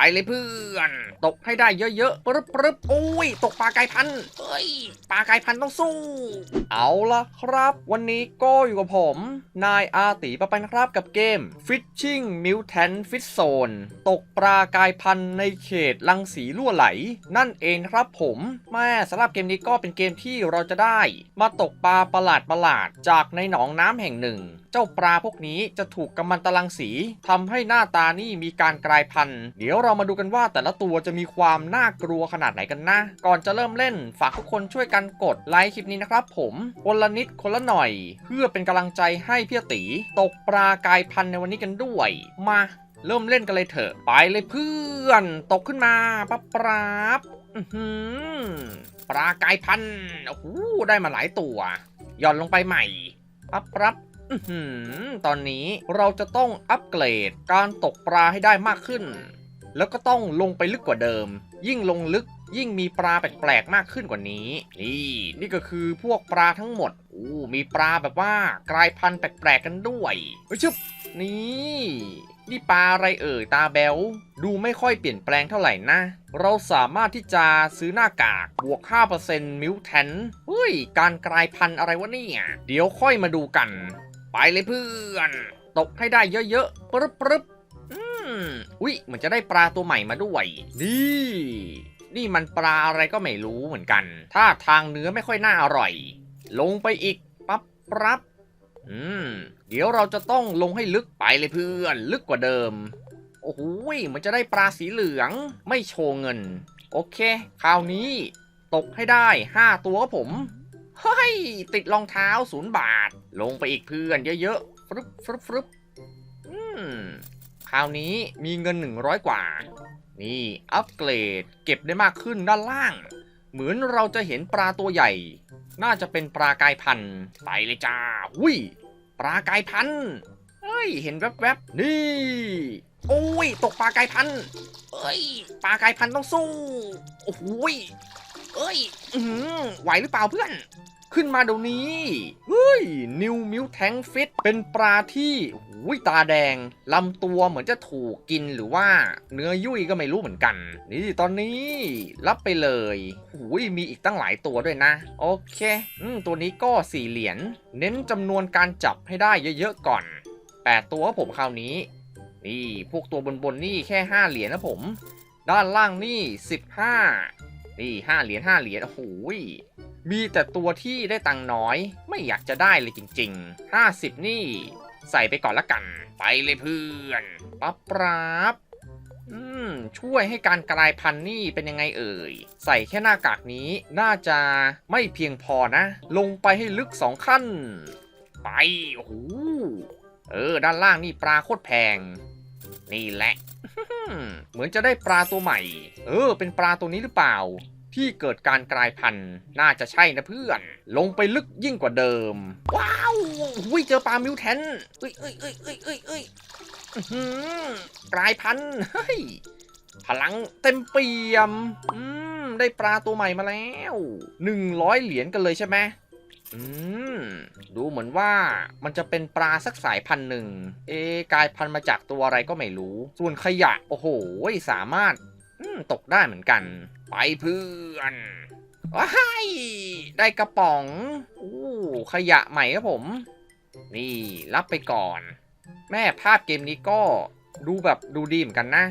ไปเลยเพื่อน ตกให้ได้เยอะๆปรึบปรึบโอ้ย ตกปลาไกายพันเฮ้ย ปลาไกายพันต้องสู้ เอาละครับ วันนี้ก็อยู่กับผม นายอาตีปะปันครับกับเกม Fishing Mutant Fish Zone ตกปลากายพันในเขตรังสีรั่วไหล นั่นเองครับผมแม่สำหรับเกมนี้ก็เป็นเกมที่เราจะได้ มาตกปลาประหลาดประหลาดๆจากในหนองน้ำแห่งหนึ่ง เจ้าปลาพวกนี้จะถูกกัมมันตรังสีทำให้หน้าตานี่มีการกลายพันธุ์เดี๋ยวเราเรามาดูกันว่าแต่ละตัวจะมีความน่ากลัวขนาดไหนกันนะ ก่อนจะเริ่มเล่นฝากทุกคนช่วยกันกดไลค์คลิปนี้นะครับผมคนละนิดคนละหน่อย เพื่อเป็นกำลังใจให้พี่ตีตกปลากายพันในวันนี้กันด้วย มาเริ่มเล่นกันเลยเถอะ ไปเลยเพื่อน ตกขึ้นมาปั๊บปราบอื้อหือปลากายพันโอ้โหได้มาหลายตัวหย่อนลงไปใหม่ปั๊บปั๊บอื้อหือตอนนี้เราจะต้องอัปเกรดการตกปลาให้ได้มากขึ้น แล้วก็ต้องลงไปลึกกว่าเดิม ยิ่งลงลึกยิ่งมีปลาแปลกๆมากขึ้นกว่านี้ นี่นี่ก็คือพวกปลาทั้งหมดอู้มีปลาแบบว่ากลายพันธุ์แปลกๆกันด้วยเฮ้ยชึบนี่นี่ปลาอะไรเอ่ยตาแบวดูไม่ค่อยเปลี่ยนแปลงเท่าไหร่นะ เราสามารถที่จะซื้อหน้ากากบวก 5%มิวแทนเฮ้ย การกลายพันธุ์อะไรวะเนี่ย เดี๋ยวค่อยมาดูกัน ไปเลยเพื่อน ตกให้ได้เยอะๆปรึบปรึบ อืมอุ๊ยเหมือนจะได้ปลาตัวใหม่มาด้วยนี่นี่มันปลาอะไรก็ไม่รู้เหมือนกัน ถ้าทางเนื้อไม่ค่อยน่าอร่อย ลงไปอีกปั๊บปรับอืม เดี๋ยวเราจะต้องลงให้ลึกไปเลยเพื่อน ลึกกว่าเดิม โอ้โหมันจะได้ปลาสีเหลือง ไม่โชว์เงิน โอเค คราวนี้ตกให้ได้5ตัวครับผม เฮ้ย ติดรองเท้าศูนย์บาท ลงไปอีกเพื่อนเยอะๆฟรึบฟรึบฟรึบอืม คราวนี้มีเงิน 100 กว่า นี่อัปเกรดเก็บได้มากขึ้นด้านล่าง เหมือนเราจะเห็นปลาตัวใหญ่ น่าจะเป็นปลากายพันธุ์ไปเลยจ้าหุยปลากายพันธุ์เฮ้ย เห็นแวบๆ นี่ โอ้ย ตกปลากายพันธุ์เอ้ย ปลากายพันธุ์ต้องสู้ โอ้โหยเอ้ย อืไหวหรือเปล่าเพื่อน ขึ้นมาเดี๋ยวนี้เฮ้ยนิวมิวแทงฟิตเป็นปลาที่หูยตาแดงลำตัวเหมือนจะถูกกินหรือว่าเนื้อยุ่ยก็ไม่รู้เหมือนกัน นี่ตอนนี้รับไปเลยหูยมีอีกตั้งหลายตัวด้วยนะ โอเคอืมตัวนี้ก็สี่เหรียญเน้นจำนวนการจับให้ได้เยอะๆก่อน8ตัวกับผมคราวนี้ นี่พวกตัวบนๆนี่แค่5เหรียญนะผม ด้านล่างนี่15นี่5เหรียญ5เหรียญโอ้โหย มีแต่ตัวที่ได้ตังน้อย ไม่อยากจะได้เลยจริง ๆ 50 นี่ ใส่ไปก่อนละกัน ไปเลยเพื่อนปั๊บปรับอืม ช่วยให้การกลายพันธุ์นี่เป็นยังไงเอ่ย ใส่แค่หน้ากากนี้น่าจะไม่เพียงพอนะ ลงไปให้ลึกสองขั้น ไปโอ้โหเออ ด้านล่างนี่ปลาโคตรแพง นี่แหละ เหมือนจะได้ปลาตัวใหม่ เออ เป็นปลาตัวนี้หรือเปล่า ที่เกิดการกลายพันธุ์น่าจะใช่นะเพื่อน ลงไปลึกยิ่งกว่าเดิม ว้าวอุ้ยเจอปลามิวแทนเอ้ยเอ้ยเอ้ยเอ้ยเอ้ยเอ้ยกลายพันธุ์เฮ้ยพลังเต็มเปี่ยม อืม ได้ปลาตัวใหม่มาแล้วหนึ่งร้อยเหรียญกันเลยใช่ไหมอืม ดูเหมือนว่ามันจะเป็นปลาสักสายพันธุ์หนึ่ง เอกลายพันธุ์มาจากตัวอะไรก็ไม่รู้ ส่วนขยะ โอ้โห สามารถ ตกได้เหมือนกัน ไปเพื่อนว้ายได้กระป๋องอู้ขยะใหม่ครับผม นี่รับไปก่อน แม่ภาพเกมนี้ก็ดูแบบดูดีเหมือนกันนะ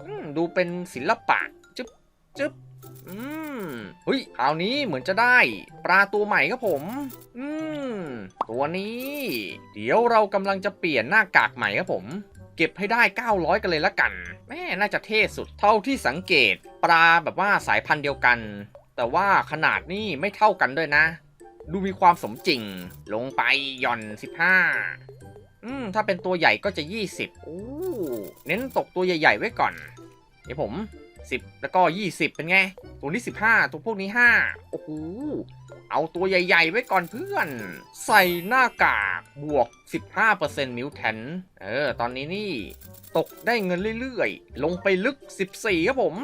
อืมดูเป็นศิลปะจึ๊บจึ๊บอืมเฮ้ยคราวนี้เหมือนจะได้ปลาตัวใหม่ครับผม อืม ตัวนี้ เดี๋ยวเรากำลังจะเปลี่ยนหน้ากากใหม่ครับผม เก็บให้ได้ 900 กันเลยละกันแม่น่าจะเท่สุด เท่าที่สังเกตปลาแบบว่าสายพันธุ์เดียวกัน แต่ว่าขนาดนี่ไม่เท่ากันด้วยนะ ดูมีความสมจริง ลงไปหย่อน 15 อืม ถ้าเป็นตัวใหญ่ก็จะ 20 โอ้เน้นตกตัวใหญ่ ๆ ไว้ก่อน เดี๋ยวผม 10 แล้วก็ 20 เป็นไง ตัวนี้ 15 ตัวพวกนี้ 5 โอ้โห เอาตัวใหญ่ ๆ ไว้ก่อนเพื่อน ใส่หน้ากากบวก 15%มิวแทนเออ ตอนนี้นี่ ตกได้เงินเรื่อยๆ ลงไปลึก 14 ครับผม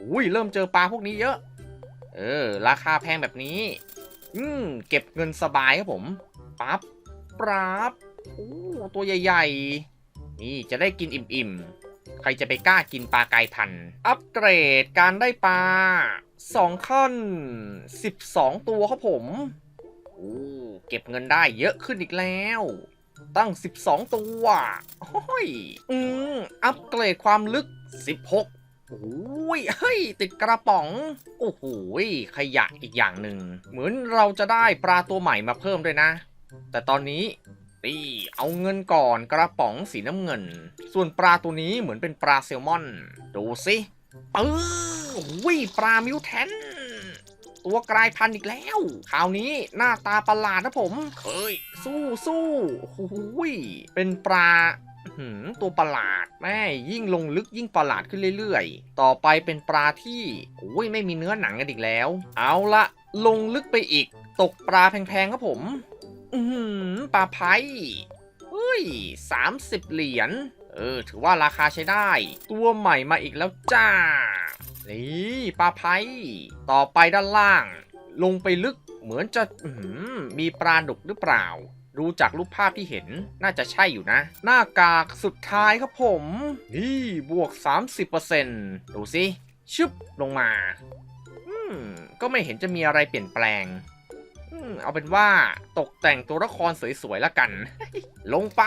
อุ้ย เริ่มเจอปลาพวกนี้เยอะ เออ ราคาแพงแบบนี้ อืม เก็บเงินสบายครับผม ปั๊บปรับโอ้ตัวใหญ่ ๆ นี่จะได้กินอิ่ม ๆ ใครจะไปกล้ากินปลากายพัน อัปเกรดการได้ปลา 2ขั้น12ตัวครับผมโอ้เก็บเงินได้เยอะขึ้นอีกแล้ว ตั้ง 12 ตัวโอ้ยอืมอัปเกรดความลึก 16โอ้ย เฮ้ย ติดกระป๋อง โอ้โหยขยะอีกอย่างหนึ่ง เหมือนเราจะได้ปลาตัวใหม่มาเพิ่มด้วยนะ แต่ตอนนี้นี่เอาเงินก่อนกระป๋องสีน้ำเงิน ส่วนปลาตัวนี้เหมือนเป็นปลาแซลมอน ดูสิปื้อ โอ้ยปลามิวแทน ตัวกลายพันธุ์อีกแล้ว คราวนี้หน้าตาประหลาดนะผมเฮ้ยสู้สู้โอ้โหยเป็นปลาอื้อหือตัวประหลาดแม่ยิ่งลงลึกยิ่งประหลาดขึ้นเรื่อยๆ ต่อไปเป็นปลาที่โอ้ยไม่มีเนื้อหนังกันอีกแล้ว เอาละลงลึกไปอีก ตกปลาแพงๆครับผม อือหือปลาไพ่เฮ้ยสามสิบเหรียญเออ ถือว่าราคาใช้ได้ ตัวใหม่มาอีกแล้วจ้า นี่ปลาไพ่ต่อไปด้านล่าง ลงไปลึกเหมือนจะมีปลาดุกหรือเปล่า ดูจากรูปภาพที่เห็นน่าจะใช่อยู่นะ หน้ากากสุดท้ายครับผม นี่บวก 30%ดูสิชึบลงมา อืม ก็ไม่เห็นจะมีอะไรเปลี่ยนแปลงอืมเอาเป็นว่าตกแต่งตัวละครสวยๆ แล้วกัน ลงไป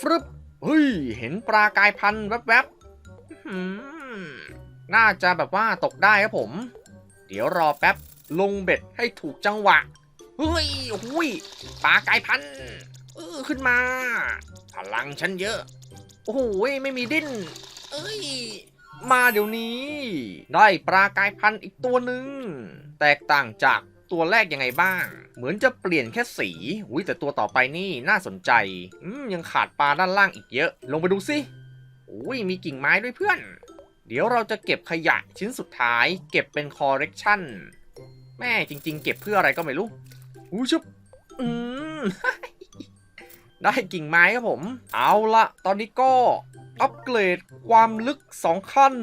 ฟรึบเฮ้ย เห็นปลากายพันธุ์แวบๆ น่าจะแบบว่าตกได้ครับผม เดี๋ยวรอแป๊บลงเบ็ดให้ถูกจังหวะ เฮ้ยโอ้ยปลากายพันเออขึ้นมา พลังฉันเยอะ โอ้โหไม่มีดิ้น เอ้ย มาเดี๋ยวนี้ ได้ปลากายพันอีกตัวหนึ่ง แตกต่างจากตัวแรกยังไงบ้าง เหมือนจะเปลี่ยนแค่สีอุ้ยแต่ตัวต่อไปนี่น่าสนใจ อืมยังขาดปลาด้านล่างอีกเยอะ ลงไปดูสิอุ้ยมีกิ่งไม้ด้วยเพื่อน เดี๋ยวเราจะเก็บขยะชิ้นสุดท้าย เก็บเป็นคอเร c ชันแม่จริง ๆ เก็บเพื่ออะไรก็ไม่รู้อู้ชุบอืมได้กิ่งไม้ครับผม เอาละตอนนี้ก็อัปเกรดความลึก 2 ขั้น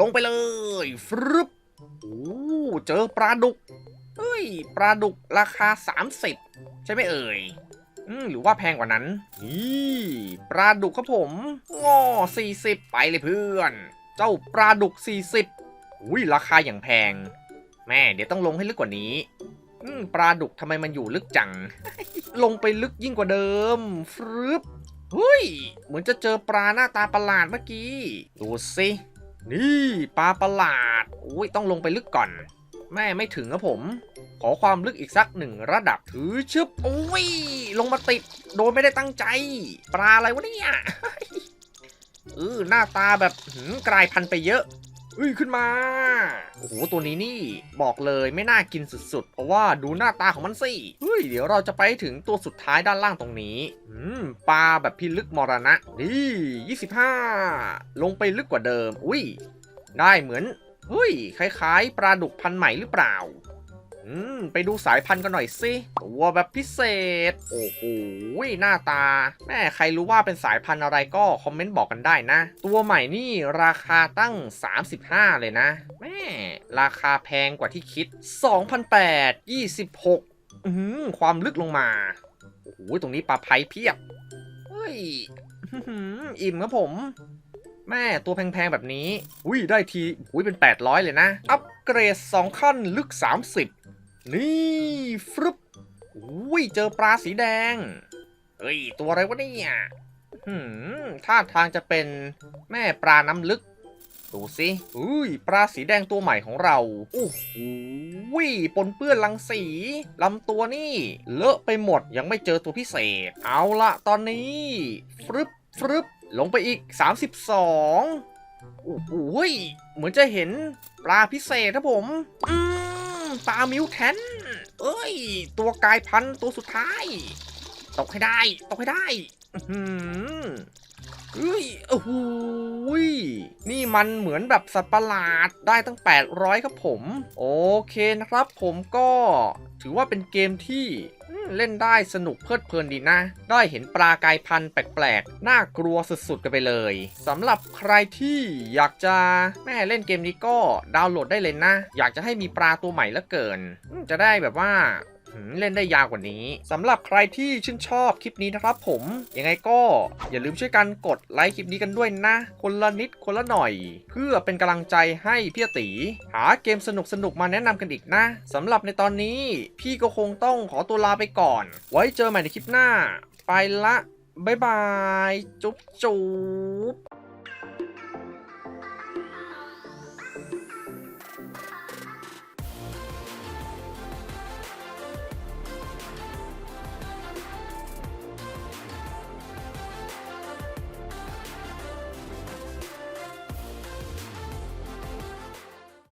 ลงไปเลยฟรึบโอ้เจอปลาดุกเฮ้ยปลาดุกราคา 30 ใช่ไหมเอ่ยอืมหรือว่าแพงกว่านั้น นี่ปลาดุกครับผมง้อ40 ไปเลยเพื่อน เจ้าปลาดุก 40อุ้ยราคาอย่างแพง แม่เดี๋ยวต้องลงให้ลึกกว่านี้ปลาดุกทำไมมันอยู่ลึกจัง ลงไปลึกยิ่งกว่าเดิมฟรึบเฮ้ย เหมือนจะเจอปลาหน้าตาประหลาดเมื่อกี้ ดูสิ นี่ปลาประหลาดอุ้ยต้องลงไปลึกก่อน แม่ไม่ถึงครับผม ขอความลึกอีกสักหนึ่งระดับถือชึบโอ้ย ลงมาติด โดยไม่ได้ตั้งใจ ปลาอะไรวะเนี่ย เออหน้าตาแบบหืมกลายพันธุ์ไปเยอะเอ้ยขึ้นมา โอ้โห ตัวนี้นี่บอกเลยไม่น่ากินสุดๆ เพราะว่าดูหน้าตาของมันสิ เฮ้ย เดี๋ยวเราจะไปถึงตัวสุดท้ายด้านล่างตรงนี้ อืม ปลาแบบพิลึกมรณะ นี่25ลงไปลึกกว่าเดิม อุ้ย ได้เหมือน เฮ้ย คล้ายๆ ปลาดุกพันใหม่หรือเปล่า อืม ไปดูสายพันธุ์กันหน่อยสิตัวแบบพิเศษ โอ้โหหน้าตา แม่ใครรู้ว่าเป็นสายพันธุ์อะไรก็คอมเมนต์บอกกันได้นะ ตัวใหม่นี่ราคาตั้ง 35 เลยนะ แม่ ราคาแพงกว่าที่คิด 2,800 26อืมความลึกลงมา โอ้โหตรงนี้ปลาไพเพียบ เฮ้ยอิ่มครับผมแม่ตัวแพงๆ แบบนี้ อุ้ยได้ที อุ้ยเป็น 800 เลยนะ อัปเกรด 2 ขั้นลึก 30 นี่ฟรึบอุ้ยเจอปลาสีแดง เฮ้ย ตัวอะไรวะเนี่ยหืมท่าทางจะเป็นแม่ปลาน้ำลึก ดูสิอุ้ย ปลาสีแดงตัวใหม่ของเรา โอ้โหปนเปื้อนรังสีลำตัวนี่ เลอะไปหมดยังไม่เจอตัวพิเศษ เอาละตอนนี้ ฟรึบฟรึบลงไปอีก 32โอ้โหเหมือนจะเห็นปลาพิเศษครับผม อืม ปลามิวแทนเอ้ย ตัวกายพันตัวสุดท้าย ตกให้ได้ ตกให้ได้อื้อหือเฮ้ยโอ้โหนี่มันเหมือนแบบสัตว์ประหลาดได้ตั้ง 800 ครับผม โอเคนะครับผมก็ ถือว่าเป็นเกมที่เล่นได้สนุกเพลิดเพลินดีนะ ได้เห็นปลากายพันธุ์แปลกๆ น่ากลัวสุดๆ กันไปเลยสำหรับใครที่อยากจะแม่เล่นเกมนี้ก็ดาวน์โหลดได้เลยนะ อยากจะให้มีปลาตัวใหม่ละเกิน จะได้แบบว่า เล่นได้ยาวกว่านี้สำหรับใครที่ชื่นชอบคลิปนี้นะครับผม ยังไงก็อย่าลืมช่วยกันกดไลค์คลิปนี้กันด้วยนะ คนละนิดคนละหน่อย เพื่อเป็นกำลังใจให้พี่ตีหาเกมสนุกๆมาแนะนำกันอีกนะสำหรับในตอนนี้พี่ก็คงต้องขอตัวลาไปก่อน ไว้เจอใหม่ในคลิปหน้า ไปละบ๊ายบาย จุ๊บจุ๊บ